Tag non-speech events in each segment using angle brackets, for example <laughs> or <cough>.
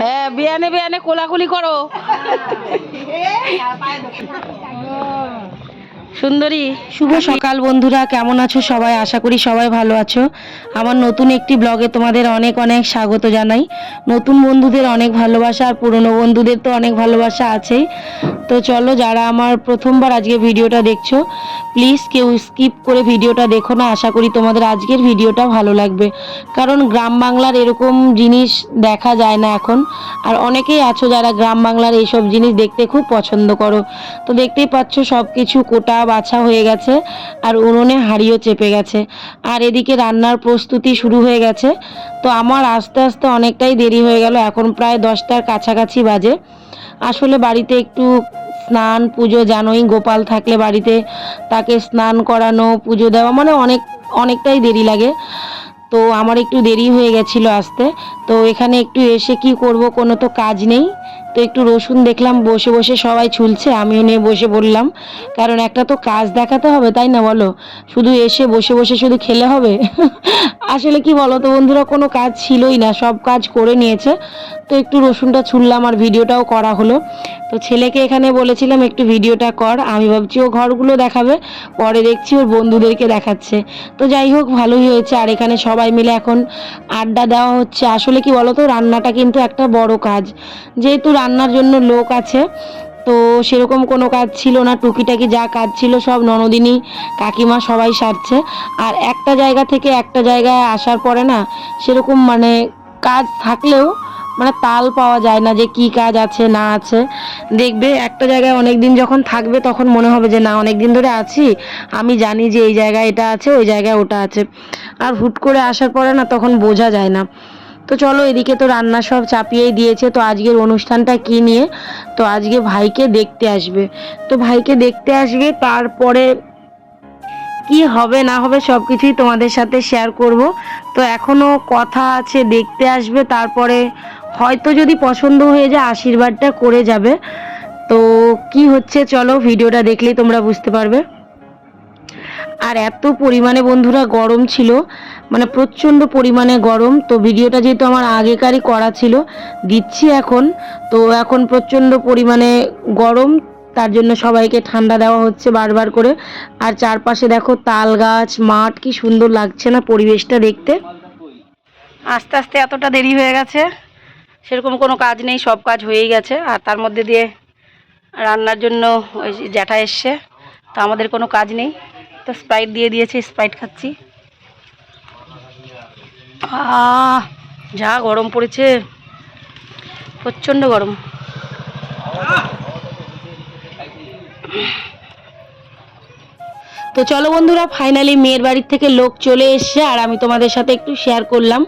হ্যাঁ বিয়ানে বিয়ানে কোলাকুলি করো। <laughs> সুন্দরী, শুভ সকাল বন্ধুরা, কেমন আছো সবাই? আশা করি সবাই ভালো আছো। আমার নতুন একটি ব্লগে তোমাদের অনেক অনেক স্বাগত জানাই। নতুন বন্ধুদের অনেক ভালোবাসা আর পুরনো বন্ধুদের তো অনেক ভালোবাসা আছেই তো চলো, যারা আমার প্রথমবার আজকে ভিডিওটা দেখছ প্লিজ কেউ স্কিপ করে ভিডিওটা দেখো না। আশা করি তোমাদের আজকের ভিডিওটা ভালো লাগবে। কারণ গ্রাম বাংলার এরকম জিনিস দেখা যায় না এখন। আর অনেকেই আছো যারা গ্রাম বাংলার এইসব জিনিস দেখতে খুব পছন্দ করো। তো দেখতেই পাচ্ছ সব কিছু কোটা বাছা হয়ে গেছে আর উনুনে হাঁড়িও চেপে গেছে। আর এদিকে রান্নার প্রস্তুতি শুরু হয়ে গেছে। তো আমার আস্তে আস্তে অনেকটাই দেরি হয়ে গেল, এখন প্রায় দশটার কাছাকাছি বাজে। আসলে বাড়িতে একটু স্নান, পুজো জানোই, গোপাল থাকলে বাড়িতে তাকে স্নান করানো, পুজো দেওয়া মানে অনেক, অনেকটাই দেরি লাগে। তো আমার একটু দেরি হয়ে গেছিল আসতে। তো এখানে একটু এসে কি করব কোনো তো কাজ নেই। তো একটু রসুন দেখলাম, বসে বসে সবাই ছুলছে, আমিও নিয়ে বসে বললাম, কারণ একটা তো কাজ দেখাতে হবে, তাই না বলো? শুধু এসে বসে বসে শুধু খেলে হবে? <laughs> আসলে কি বলো তো বন্ধুরা, কোনো কাজ ছিলই না, সব কাজ করে নিয়েছে। তো একটু রসুনটা ছুললাম আর ভিডিওটাও করা হলো। তো ছেলেকে এখানে বলেছিলাম, একটু ভিডিওটা কর, আমি ভাবছি ও ঘরগুলো দেখাবে, পরে দেখছি ওর বন্ধুদেরকে দেখাচ্ছে। তো যাই হোক, ভালোই হয়েছে। আর এখানে সবাই মিলে এখন আড্ডা দেওয়া হচ্ছে। আসলে কি বলো তো রান্নাটা কিন্তু একটা বড় কাজ। যেহেতু রান্নার জন্য লোক আছে, তো সেরকম কোনো কাজ ছিল না। টুকিটাকি যা কাজ ছিল সব ননদিনী কাকিমা সবাই সারছে। আর একটা জায়গা থেকে একটা জায়গায় আসার পরে না, সেরকম মানে কাজ থাকলেও মানে তাল পাওয়া যায় না যে কি কাজ আছে, না আছে। দেখবে একটা জায়গায় অনেক দিন যখন থাকবে তখন মনে হবে যে, না অনেক দিন ধরে আছি। আমি জানি যে এই জায়গায় এটা আছে, ওই জায়গায় ওটা আছে। আর হুট করে আসার পরে না তখন বোঝা যায় না। তো চলো এদিকে তো রান্না সব চাপিয়েই দিয়েছে। তো আজকের অনুষ্ঠানটা কি নিয়ে? তো আজকে ভাইকে দেখতে আসবে। তো ভাইকে দেখতে আসবে, তারপরে কি হবে না হবে সব কিছুই তোমাদের সাথে শেয়ার করব। তো এখনও কথা আছে, দেখতে আসবে, তারপরে হয়তো যদি পছন্দ হয়ে যায়, আশীর্বাদটা করে যাবে। তো কি হচ্ছে চলো ভিডিওটা দেখলেই তোমরা বুঝতে পারবে। আর এত পরিমাণে বন্ধুরা গরম ছিল মানে প্রচণ্ড পরিমাণে গরম, তো ভিডিওটা যেহেতু আমার আগেকারই করা ছিল, দিচ্ছি এখন, তো এখন প্রচণ্ড পরিমাণে গরম তার জন্য সবাইকে ঠান্ডা দেওয়া হচ্ছে বারবার করে। আর চারপাশে দেখো তাল গাছ, মাঠ, কি সুন্দর লাগছে না পরিবেশটা দেখতে। আস্তে আস্তে এতটা দেরি হয়ে গেছে, সেরকম কোনো কাজ নেই, সব কাজ হয়েই গেছে। আর তার মধ্যে দিয়ে রান্নার জন্য ওই জ্যাঠা এসছে, তো আমাদের কোনো কাজ নেই। তো স্প্রাইট দিয়ে দিয়েছে, স্প্রাইট খাচ্ছি। আহ, যা গরম পড়েছে, প্রচণ্ড গরম। তো চলো বন্ধুরা ফাইনালি মেয়ের বাড়ির থেকে লোক চলে এসছে আর আমি তোমাদের সাথে একটু শেয়ার করলাম।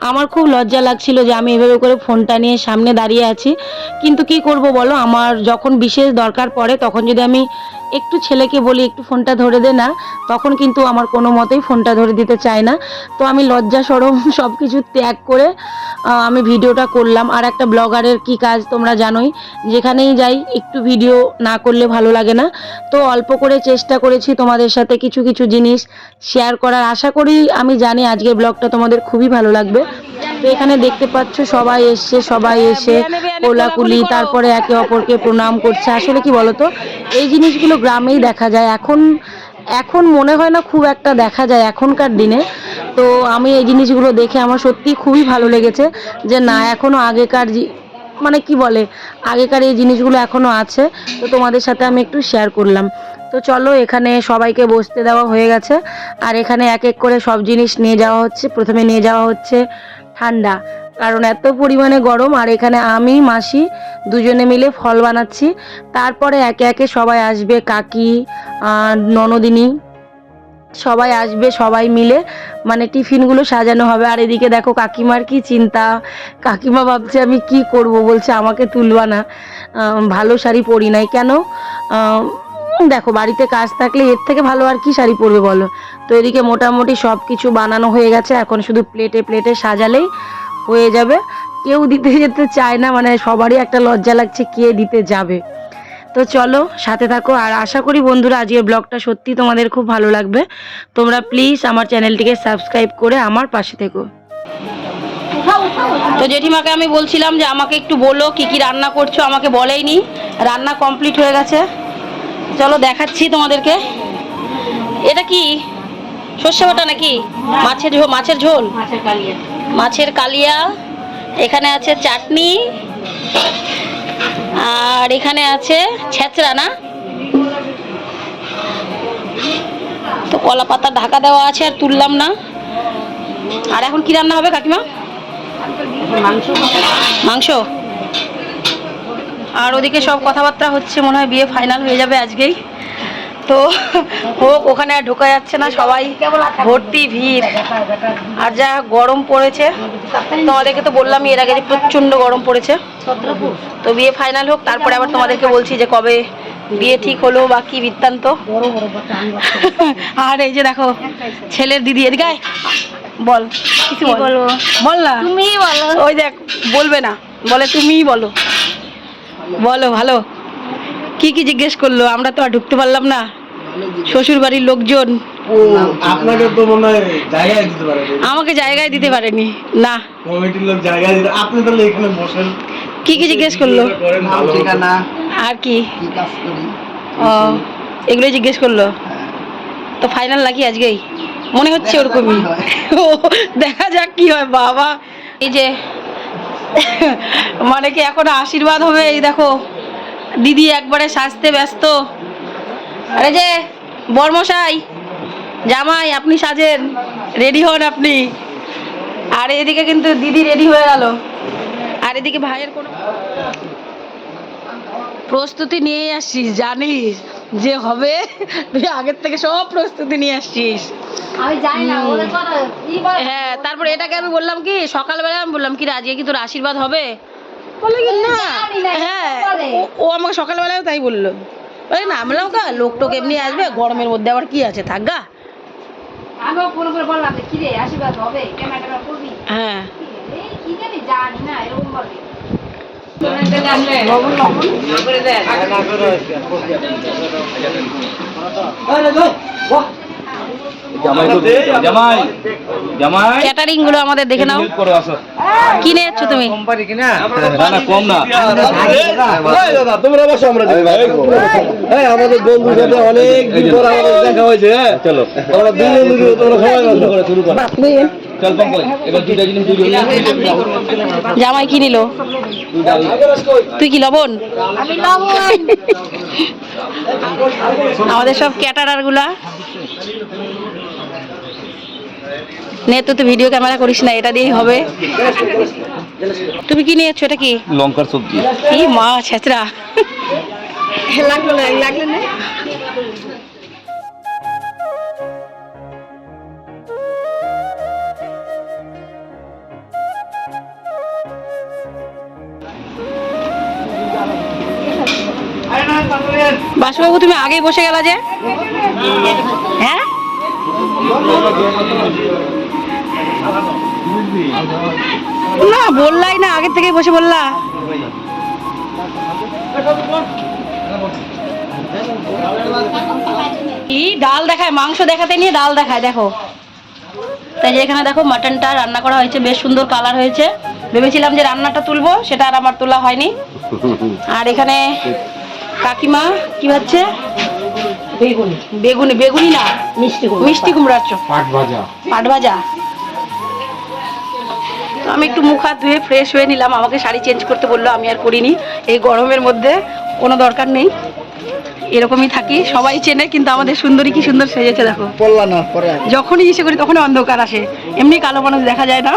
আমার খুব লজ্জা লাগছিল যে আমি এভাবে করে ফোনটা নিয়ে সামনে দাঁড়িয়ে আছি। কিন্তু কি করব বলো, আমার যখন বিশেষ দরকার পড়ে, তখন যদি আমি একটু ছেলেকে বলি, একটু ফোনটা ধরে দে না। তখন কিন্তু আমার কোনো মতেই ফোনটা ধরে দিতে চায় না। তো আমি লজ্জা সরম <laughs> সব কিছু ত্যাগ করে আমি ভিডিওটা করলাম। আর একটা ব্লগারের কি কাজ তোমরা জানোই, যেখানেই যাই একটু ভিডিও না করলে ভালো লাগে না। তো অল্প করে চেষ্টা করেছি তোমাদের সাথে কিছু কিছু জিনিস শেয়ার করার। আশা করি আমি জানি আজকের ব্লগটা তোমাদের খুবই ভালো লাগবে। তো এখানে দেখতে পাচ্ছ সবাই এসছে, সবাই এসে কোলাকুলি, তারপরে একে অপরকে প্রণাম করছে। আসলে কি বলতো, এই জিনিসগুলো গ্রামেই দেখা যায়। এখন এখন মনে হয় না খুব একটা দেখা যায় এখনকার দিনে। তো আমি এই জিনিসগুলো দেখে আমার সত্যি খুবই ভালো লেগেছে যে না, এখনও আগেকার মানে কি বলে, আগেকার এই জিনিসগুলো এখনও আছে। তো তোমাদের সাথে আমি একটু শেয়ার করলাম। তো চলো, এখানে সবাইকে বসতে দেওয়া হয়ে গেছে। আর এখানে এক এক করে সব জিনিস নিয়ে যাওয়া হচ্ছে। প্রথমে নিয়ে যাওয়া হচ্ছে ঠান্ডা। কারণ এত পরিমাণে গরম আর এখানে আমি, মাসি দুজনে মিলে ফল বানাচ্ছি। তারপরে একে একে সবাই আসবে, কাকি ননদিনী। সবাই আসবে, সবাই মিলে। মানে টিফিনগুলো সাজানো হবে। আর এদিকে দেখো কাকিমার কি চিন্তা। কাকিমা ভাবছে, আমি কি করব? বলছে, আমাকে তুলবা না। ভালো শাড়ি পরি নাই কেন? দেখো, বাড়িতে কাজ থাকলে এর থেকে ভালো আর কি শাড়ি পরবে বলো? তো এদিকে মোটামুটি সব কিছু বানানো হয়ে গেছে, এখন শুধু প্লেটে প্লেটে সাজালেই হয়ে যাবে। কেউ দিতে যেতে চায় না মানে সবারই একটা লজ্জা লাগছে কে দিতে যাবে। তো চলো, সাথে থাকো, আর আশা করি বন্ধুরা আজকের ব্লগটা সত্যি তোমাদের খুব ভালো লাগবে। তোমরা প্লিজ আমার চ্যানেলটিকে সাবস্ক্রাইব করে আমার পাশে থেকো। তো জেঠিমাকে আমি বলছিলাম যে আমাকে একটু বলো, কি কি রান্না করছ? আমাকে বলেইনি। রান্না কমপ্লিট হয়ে গেছে। চলো দেখাচ্ছি তোমাদেরকে। এটা কি? সর্ষে বাটা নাকি? মাছের ঝোল মাছের ঝোল? মাছের কালিয়া। এখানে আছে চাটনি। আর এখানে আছে ছেঁচড়া না? তো কলা পাতা ঢাকা দেওয়া আছে আর তুললাম না। আর এখন কি রান্না হবে কাকিমা? মাংস। মাংস? আর ওদিকে সব কথাবার্তা হচ্ছে মনে হয় বিয়ে ফাইনাল হয়ে যাবে আজকেই। তো হোক ওখানে আর ঢোকা যাচ্ছে না সবাই। ভর্তি ভিড়। আর যা গরম পড়েছে তোমাদেরকে তো বললাম এর আগে যে প্রচণ্ড গরম পড়েছে। তো বিয়ে ফাইনাল হোক তারপরে আবার তোমাদেরকে বলছি যে কবে বিয়ে ঠিক হলো বা কি বৃত্তান্ত। আর এই যে দেখো ছেলের দিদি এদিকে আয়। বল কিছু। বলব? বল না। তুমি বলো। ওই দেখ বলবে না। বলে তুমিই বলো। বলো ভালো। কি কি জিজ্ঞেস করল? আমরা তো আর ঢুকতে পারলাম না। শ্বশুর বাড়ির লোকজন আপনাকে তো মনে হয় জায়গায় দিতে পারে আমাকে জায়গায় দিতে পারেনি। না। কমিটির লোক জায়গায় দিতে আপনি তাহলে এখানে বসেন। কি কি জিজ্ঞেস করল? আর কি? কি ও এগুলোই জিজ্ঞেস করল? তো ফাইনাল নাকি আজকেই? মনে হচ্ছে ওরকমই। ও দেখা যাক কি হয় বাবা। এই যে মানে কি এখন আশীর্বাদ হবে? এই দেখো, দিদি একবারে সাজতে ব্যস্ত। আরে যে, বর্মশাই, জামাই, আপনি সাজেন। রেডি হন আপনি। আর এদিকে কিন্তু দিদি রেডি হয়ে গেল। আর এদিকে ভাইয়ের কোনো প্রস্তুতি নিয়ে আসছিস জানিস। যে হবে তুই আগের থেকে সব প্রস্তুতি নিয়ে আসছিস। আমি জানি না হুম। কথা কি বলে? হ্যাঁ তারপরে এটাকে আমি বললাম কি সকালবেলা আমি বললাম কি রাজিয়ে কি তোর আশীর্বাদ হবে? বলে কি না। হ্যাঁ ও- আমাকে সকালবেলাও তাই বলল। ওই না আমরাও কা লোক টোক এমনি আসবে গরমের মধ্যে আবার কি আছে থাক গা। আমিও ফোন করে বললাম যে কিরে আশীর্বাদ হবে? ক্যামেরা করবি? হ্যাঁ। এই কি জানি জানি না এরকম বলে। জামাই জামাই ক্যাটারিংগুলো আমাদের দেখে নাও। তুমি? কোম্পানি কিনা? না না কম না। তোমরা বসো আমরা আমাদের বন্ধুর সাথে অনেক দিন পর আমাদের দেখা হয়েছে চলো। আমরা দুই বন্ধু তোমরা সবাই বসো। শুরু করো চল পঙ্কজ এবার দুইটা জিনিস দুই জামাই কি নিল? তুই কি লবণ? লবণ। আমাদের সব ক্যাটারারগুলা নে তুই তো ভিডিও ক্যামেরা করিস না এটা দিয়েই হবে। তুমি কি নিয়েছো এটা কি? লঙ্কার সবজি। কি মা ছেচরা লাগল না লাগল না? বাসুবাবু তুমি আগেই বসে গেলা যে? হ্যাঁ? না বললাই না আগের থেকেই বসে বললা। কি ডাল দেখায় মাংস দেখাতে নিয়ে ডাল দেখায় দেখো। তাই যে এখানে দেখো মাটনটা রান্না করা হয়েছে বেশ সুন্দর কালার হয়েছে। ভেবেছিলাম যে রান্নাটা তুলবো সেটা আর আমার তোলা হয়নি। আর এখানে কাকিমা কি ভাবছে বেগুনি। বেগুনি বেগুনি না মিষ্টি মিষ্টি কুমড়ার চপ। পাট ভাজা। পাট ভাজা। তো আমি একটু মুখ হাত ধুয়ে ফ্রেশ হয়ে নিলাম। আমাকে শাড়ি চেঞ্জ করতে বলল আমি আর করিনি। এই গরমের মধ্যে কোনো দরকার নেই। এরকমই থাকি। সবাই চেনে কিন্তু আমাদের সুন্দরী কি সুন্দর সেজেছে দেখো। যখনই ইসে করি তখনই অন্ধকার আসে। এমনি কালো মানুষ দেখা যায় না।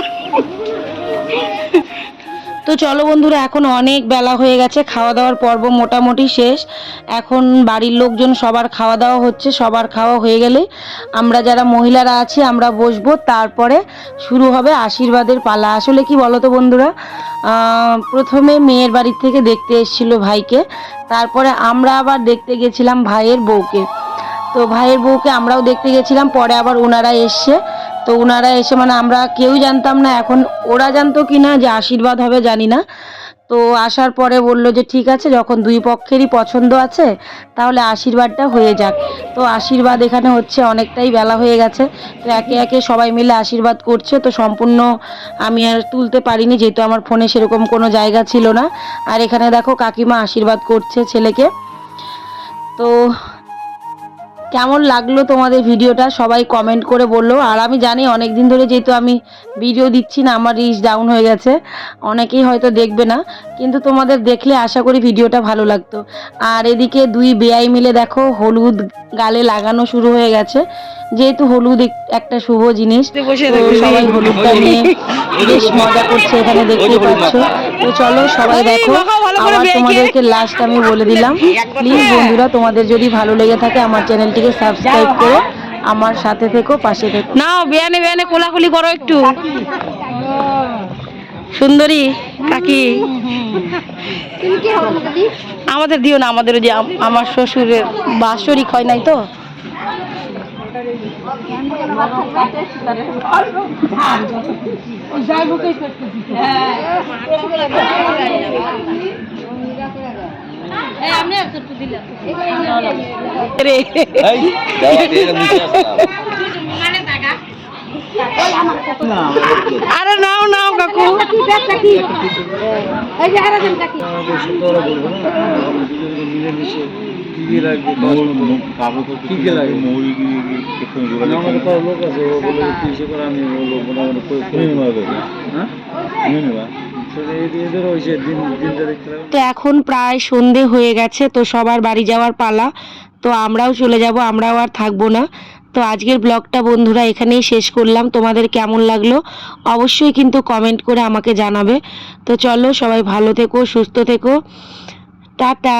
তো চলো বন্ধুরা, এখন অনেক বেলা হয়ে গেছে খাওয়া দাওয়ার পর্ব মোটামুটি শেষ। এখন বাড়ির লোকজন সবার খাওয়া দাওয়া হচ্ছে, সবার খাওয়া হয়ে গেলে আমরা যারা মহিলারা আছি, আমরা বসবো। তারপরে শুরু হবে আশীর্বাদের পালা। আসলে কি বলো তো বন্ধুরা প্রথমে মেয়ের বাড়ির থেকে দেখতে এসেছিল ভাইকে, তারপরে আমরা আবার দেখতে গেছিলাম ভাইয়ের বউকে। তো ভাইয়ের বউকে আমরাও দেখতে গেছিলাম, পরে আবার ওনারা এসছে। তো ওনারা এসে মানে আমরা কেউই জানতাম না, এখন ওরা জানতো কি না যে আশীর্বাদ হবে, জানি না। তো আসার পরে বলল যে, ঠিক আছে, যখন দুই পক্ষেরই পছন্দ আছে, তাহলে আশীর্বাদটা হয়ে যাক। তো আশীর্বাদ এখানে হচ্ছে অনেকটাই বেলা হয়ে গেছে। তো একে একে সবাই মিলে আশীর্বাদ করছে। তো সম্পূর্ণ আমি আর তুলতে পারিনি, যেহেতু আমার ফোনে সেরকম কোনো জায়গা ছিল না। আর এখানে দেখো কাকিমা আশীর্বাদ করছে ছেলেকে। তো কেমন লাগল তোমাদের ভিডিওটা? সবাই কমেন্ট করে বলল। আর আমি জানি অনেক দিন ধরে যেহেতু আমি ভিডিও দিচ্ছি না, আমার রিচ ডাউন হয়ে গেছে। অনেকেই হয়তো দেখবে না। কিন্তু তোমাদের দেখলে আশা করি ভিডিওটা ভালো লাগতো। আর এদিকে দুই বেআই মিলে দেখো, হলুদ গালে লাগানো শুরু হয়ে গেছে। যেহেতু হলুদ একটা শুভ জিনিস সবাই হলুদটা নিয়ে বেশ মজা করছে এখানে দেখতে পাচ্ছ। তো চলো সবাই দেখো আবার তোমাদেরকে লাস্ট আমি বলে দিলাম। প্লিজ বন্ধুরা তোমাদের যদি ভালো লেগে থাকে আমার চ্যানেলটিকে সাবস্ক্রাইব করো। আমার সাথে থেকো পাশে থেকো। না বিয়ানে বিয়ানে কোলাকুলি করো একটু। সুন্দরী কাকি। আমাদের দিও না আমাদের ওই যে আমার শ্বশুরের বাৎসরিক হয় নাই তো। রে এই দাও দিয়ে মুছে আসলাম আরে নাও নাও কাকু। তো এখন প্রায় সন্ধে হয়ে গেছে, তো সবার বাড়ি যাওয়ার পালা। তো আমরাও চলে যাব, আমরাও আর থাকব না। তো আজকের ব্লগটা বন্ধুরা এখানেই শেষ করলাম। তোমাদের কেমন লাগল অবশ্যই কিন্তু কমেন্ট করে আমাকে জানাবে। তো চলো সবাই ভালো থেকো, সুস্থ থেকো। টাটা।